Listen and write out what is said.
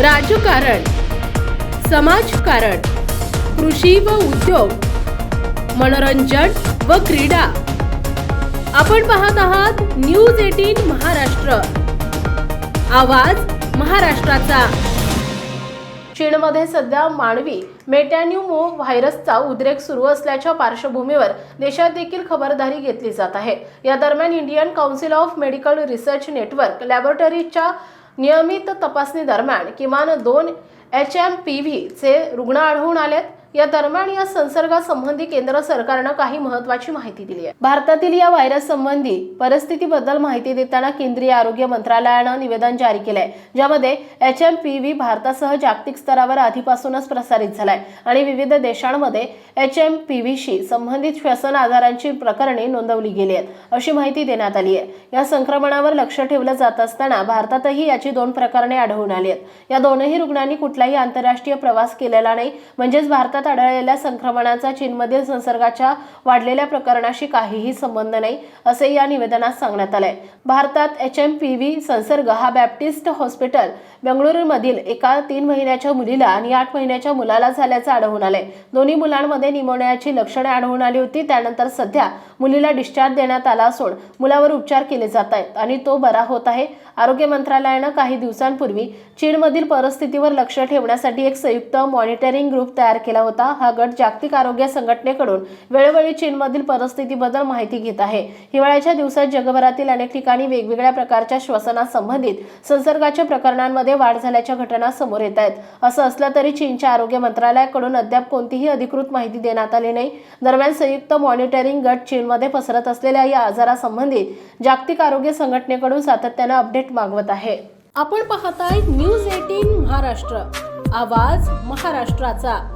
राजकारण समाजकारण कृषी व उद्योग मनोरंजन व क्रीडा. आपण पाहत आहात न्यूज एटीन महाराष्ट्र. आवाज महाराष्ट्राचा. चीनमध्ये सध्या मानवी मेटॅन्युमो व्हायरसचा उद्रेक सुरू असल्याच्या पार्श्वभूमीवर देशात देखील खबरदारी घेतली जात आहे. या दरम्यान Indian council of medical research network लॅबोरेटरीच्या नियमित तपासणी दरम्यान किमान दोन एच एम पी व्हीचे रुग्ण आढळून आलेत. या दरम्यान या संसर्गासंबंधी केंद्र सरकारनं काही महत्वाची माहिती दिली आहे. भारतातील या व्हायरस संबंधी परिस्थितीबद्दल माहिती देताना केंद्रीय आरोग्य मंत्रालयानं निवेदन जारी केलंय ज्यामध्ये एच एम पी व्ही भारतासह जागतिक स्तरावर आधीपासूनच प्रसारित झालाय आणि विविध देशांमध्ये एच एम पी व्हीशी संबंधित श्वसन आजारांची प्रकरणे नोंदवली गेली आहेत अशी माहिती देण्यात आली आहे. या संक्रमणावर लक्ष ठेवलं जात असताना भारतातही याची दोन प्रकरणे आढळून आली आहेत. या दोनही रुग्णांनी कुठलाही आंतरराष्ट्रीय प्रवास केलेला नाही म्हणजेच भारतात आढळलेल्या संक्रमणाचा चीनमधील संसर्गाच्या वाढलेल्या प्रकरणाशी काहीही संबंध नाही असे या निवेदनात सांगण्यात आलंय. भारतात एच एम पी व्ही संसर्ग हा बॅप्टिस्ट हॉस्पिटल बेंगळुरूमधील एका तीन महिन्याच्या मुलीला आणि आठ महिन्याच्या मुलाला झाल्याचं आढळून आलंय. दोन्ही मुलांमध्ये निमोनियाची लक्षणे आढळून आली होती. त्यानंतर सध्या मुलीला डिस्चार्ज देण्यात आला असून मुलावर उपचार केले जात आहेत आणि तो बरा होत आहे. आरोग्य मंत्रालयानं काही दिवसांपूर्वी चीनमधील परिस्थितीवर लक्ष ठेवण्यासाठी एक संयुक्त मॉनिटरिंग ग्रुप तयार केला होता. हा गट जागतिक आरोग्य संघटनेकडून वेळोवेळी चीनमधील परिस्थितीबद्दल माहिती घेत आहे. हिवाळ्याच्या दिवसात जगभरातील अनेक ठिकाणी वेगवेगळ्या प्रकारच्या श्वसनासंबंधित संसर्गाच्या प्रकरणांमध्ये वाढ झाल्याच्या घटना समोर येत आहेत. असं असलं तरी चीनच्या आरोग्य मंत्रालयाकडून अद्याप कोणतीही अधिकृत माहिती देण्यात आली नाही. दरम्यान संयुक्त मॉनिटरिंग गट चीनमध्ये पसरत असलेल्या या आजारासंबंधित जागतिक आरोग्य संघटनेकडून सातत्यानं अपडेट मागवत आहे. आपण पाहताय न्यूज एटीन महाराष्ट्र. आवाज महाराष्ट्राचा.